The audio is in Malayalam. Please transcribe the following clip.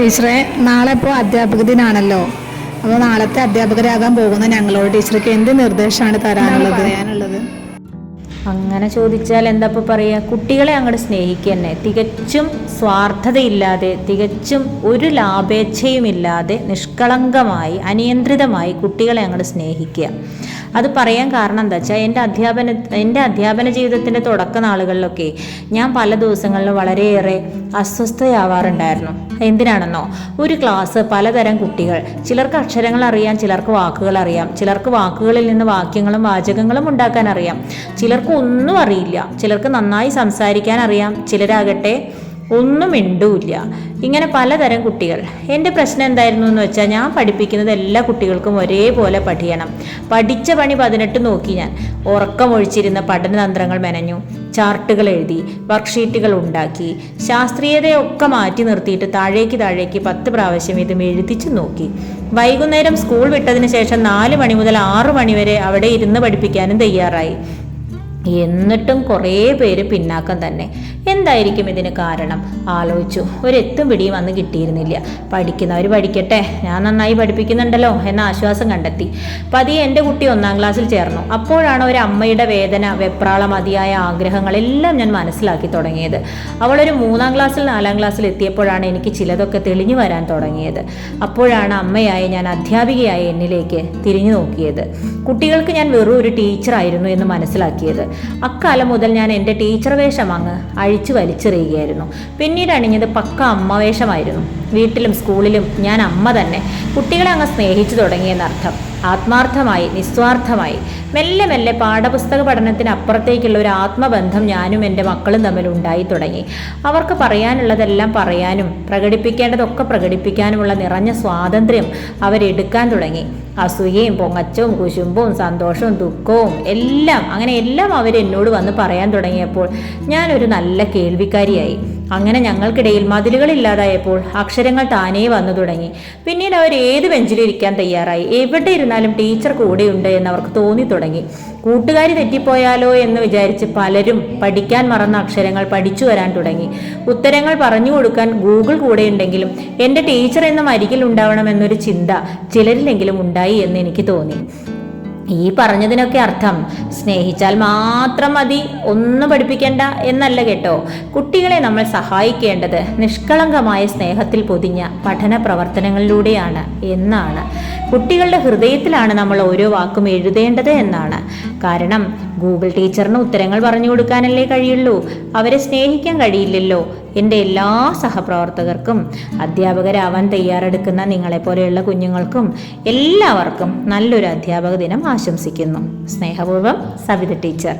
ടീച്ചറെ നാളെ ഇപ്പോൾ അധ്യാപക ദിനാണല്ലോ. അപ്പോൾ നാളത്തെ അധ്യാപകരാകാൻ പോകുന്ന ഞങ്ങളോട് ടീച്ചർക്ക് എന്ത് നിർദ്ദേശമാണ് തരാനുള്ളത്? പറയാനുള്ളത്? അങ്ങനെ ചോദിച്ചാൽ എന്താ ഇപ്പോൾ പറയുക കുട്ടികളെ അങ്ങോട്ട് സ്നേഹിക്കുക തന്നെ തികച്ചും സ്വാർത്ഥതയില്ലാതെ തികച്ചും ഒരു ലാഭേച്ഛയുമില്ലാതെ നിഷ്കളങ്കമായി അനിയന്ത്രിതമായി കുട്ടികളെ അങ്ങോട്ട് സ്നേഹിക്കുക. അത് പറയാൻ കാരണം എന്താ വെച്ചാൽ എന്റെ അധ്യാപന എന്റെ അധ്യാപന ജീവിതത്തിന്റെ തുടക്ക നാളുകളിലൊക്കെ ഞാൻ പല ദിവസങ്ങളിലും വളരെയേറെ അസ്വസ്ഥയാവാറുണ്ടായിരുന്നു. എന്തിനാണെന്നോ? ഒരു ക്ലാസ് പലതരം കുട്ടികൾ. ചിലർക്ക് അക്ഷരങ്ങൾ അറിയാം ചിലർക്ക് വാക്കുകൾ അറിയാം. ചിലർക്ക് വാക്കുകളിൽ നിന്ന് വാക്യങ്ങളും വാചകങ്ങളും ഉണ്ടാക്കാൻ അറിയാം. ചിലർക്ക് ഒന്നും അറിയില്ല. ചിലർക്ക് നന്നായി സംസാരിക്കാൻ അറിയാം. ചിലരാകട്ടെ ഒന്നും മിണ്ടൂല്ല. ഇങ്ങനെ പലതരം കുട്ടികൾ. എന്റെ പ്രശ്നം എന്തായിരുന്നു എന്ന് വെച്ചാൽ ഞാൻ പഠിപ്പിക്കുന്നത് എല്ലാ കുട്ടികൾക്കും ഒരേപോലെ പഠിക്കണം പഠിച്ച പണി പതിനെട്ട് നോക്കി ഞാൻ. ഉറക്കമൊഴിച്ചിരുന്ന പഠനതന്ത്രങ്ങൾ മെനഞ്ഞു. ചാർട്ടുകൾ എഴുതി വർക്ക്ഷീറ്റുകൾ ഉണ്ടാക്കി ശാസ്ത്രീയതയൊക്കെ മാറ്റി നിർത്തിയിട്ട് താഴേക്ക് താഴേക്ക് പത്ത് പ്രാവശ്യം ഇതും എഴുതിച്ചു നോക്കി. വൈകുന്നേരം സ്കൂൾ വിട്ടതിന് ശേഷം നാല് മണി മുതൽ ആറ് മണി വരെ അവിടെ ഇരുന്ന് പഠിപ്പിക്കാനും തയ്യാറായി. എന്നിട്ടും കുറേ പേര് പിന്നാക്കം തന്നെ. എന്തായിരിക്കും ഇതിന് കാരണം? ആലോചിച്ചു. ഒരെത്തും പിടിയും അന്ന് കിട്ടിയിരുന്നില്ല. പഠിക്കുന്നവർ പഠിക്കട്ടെ. ഞാൻ നന്നായി പഠിപ്പിക്കുന്നുണ്ടല്ലോ എന്ന ആശ്വാസം കണ്ടെത്തി. പതിയെ എന്റെ കുട്ടി ഒന്നാം ക്ലാസ്സിൽ ചേർന്നു. അപ്പോഴാണ് ഒരു അമ്മയുടെ വേദന വെപ്രാളം അതിയായ ആഗ്രഹങ്ങളെല്ലാം ഞാൻ മനസ്സിലാക്കി തുടങ്ങിയത്. അവളൊരു മൂന്നാം ക്ലാസ്സിൽ നാലാം ക്ലാസ്സിൽ എത്തിയപ്പോഴാണ് എനിക്ക് ചിലതൊക്കെ തെളിഞ്ഞു വരാൻ തുടങ്ങിയത്. അപ്പോഴാണ് അമ്മയായി ഞാൻ അധ്യാപികയായ എന്നിലേക്ക് തിരിഞ്ഞു നോക്കിയത്. കുട്ടികൾക്ക് ഞാൻ വെറും ഒരു ടീച്ചറായിരുന്നു എന്ന് മനസ്സിലാക്കിയത്. അക്കാലം മുതൽ ഞാൻ എന്റെ ടീച്ചർ വേഷം അങ്ങ് അഴിച്ചു വലിച്ചെറിയുകയായിരുന്നു. പിന്നീട് അണിഞ്ഞത് പക്ക അമ്മ വേഷമായിരുന്നു. വീട്ടിലും സ്കൂളിലും ഞാൻ അമ്മ തന്നെ കുട്ടികളെ അങ്ങ് സ്നേഹിച്ചു തുടങ്ങിയെന്നർത്ഥം. ആത്മാർത്ഥമായി നിസ്വാർത്ഥമായി. മെല്ലെ മെല്ലെ പാഠപുസ്തക പഠനത്തിനപ്പുറത്തേക്കുള്ള ഒരു ആത്മബന്ധം ഞാനും എന്റെ മക്കളും തമ്മിൽ ഉണ്ടായി തുടങ്ങി. അവർക്ക് പറയാനുള്ളതെല്ലാം പറയാനും പ്രകടിപ്പിക്കേണ്ടതൊക്കെ പ്രകടിപ്പിക്കാനുമുള്ള നിറഞ്ഞ സ്വാതന്ത്ര്യം അവരെടുക്കാൻ തുടങ്ങി. അസൂയയും പൊങ്ങച്ചവും കുശുമ്പും സന്തോഷവും ദുഃഖവും എല്ലാം അങ്ങനെ എല്ലാം അവരെന്നോട് വന്ന് പറയാൻ തുടങ്ങിയപ്പോൾ ഞാനൊരു നല്ല കേൾവിക്കാരിയായി. അങ്ങനെ ഞങ്ങൾക്കിടയിൽ മതിലുകളില്ലാതായപ്പോൾ അക്ഷരങ്ങൾ താനേ വന്നു തുടങ്ങി. പിന്നീട് അവർ ഏത് ബെഞ്ചിലും ഇരിക്കാൻ തയ്യാറായി. എവിടെ ഇരുന്നാലും ടീച്ചർ കൂടെയുണ്ട് എന്ന് അവർക്ക് തോന്നി തുടങ്ങി. കൂട്ടുകാരി തെറ്റിപ്പോയാലോ എന്ന് വിചാരിച്ച് പലരും പഠിക്കാൻ മറന്ന അക്ഷരങ്ങൾ പഠിച്ചു വരാൻ തുടങ്ങി. ഉത്തരങ്ങൾ പറഞ്ഞു കൊടുക്കാൻ ഗൂഗിൾ കൂടെയുണ്ടെങ്കിലും എന്റെ ടീച്ചർ എന്നും അരികിൽ ഉണ്ടാവണമെന്നൊരു ചിന്ത ചിലരിലെങ്കിലും ഉണ്ടായി എന്ന് എനിക്ക് തോന്നി. ഈ പറഞ്ഞതിനൊക്കെ അർത്ഥം. സ്നേഹിച്ചാൽ മാത്രം മതി ഒന്നും പഠിപ്പിക്കേണ്ട എന്നല്ല കേട്ടോ. കുട്ടികളെ നമ്മൾ സഹായിക്കേണ്ടത് നിഷ്കളങ്കമായ സ്നേഹത്തിൽ പൊതിഞ്ഞ പഠന പ്രവർത്തനങ്ങളിലൂടെയാണ് എന്നാണ്. കുട്ടികളുടെ ഹൃദയത്തിലാണ് നമ്മൾ ഓരോ വാക്കും എഴുതേണ്ടത് എന്നാണ്. കാരണം ഗൂഗിൾ ടീച്ചറിന് ഉത്തരങ്ങൾ പറഞ്ഞു കൊടുക്കാനല്ലേ കഴിയുള്ളൂ. അവരെ സ്നേഹിക്കാൻ കഴിയില്ലല്ലോ. എന്റെ എല്ലാ സഹപ്രവർത്തകർക്കും അധ്യാപകരാവാൻ തയ്യാറെടുക്കുന്ന നിങ്ങളെപ്പോലെയുള്ള കുഞ്ഞുങ്ങൾക്കും എല്ലാവർക്കും നല്ലൊരു അധ്യാപക ദിനം ആശംസിക്കുന്നു. സ്നേഹപൂർവം സവിത ടീച്ചർ.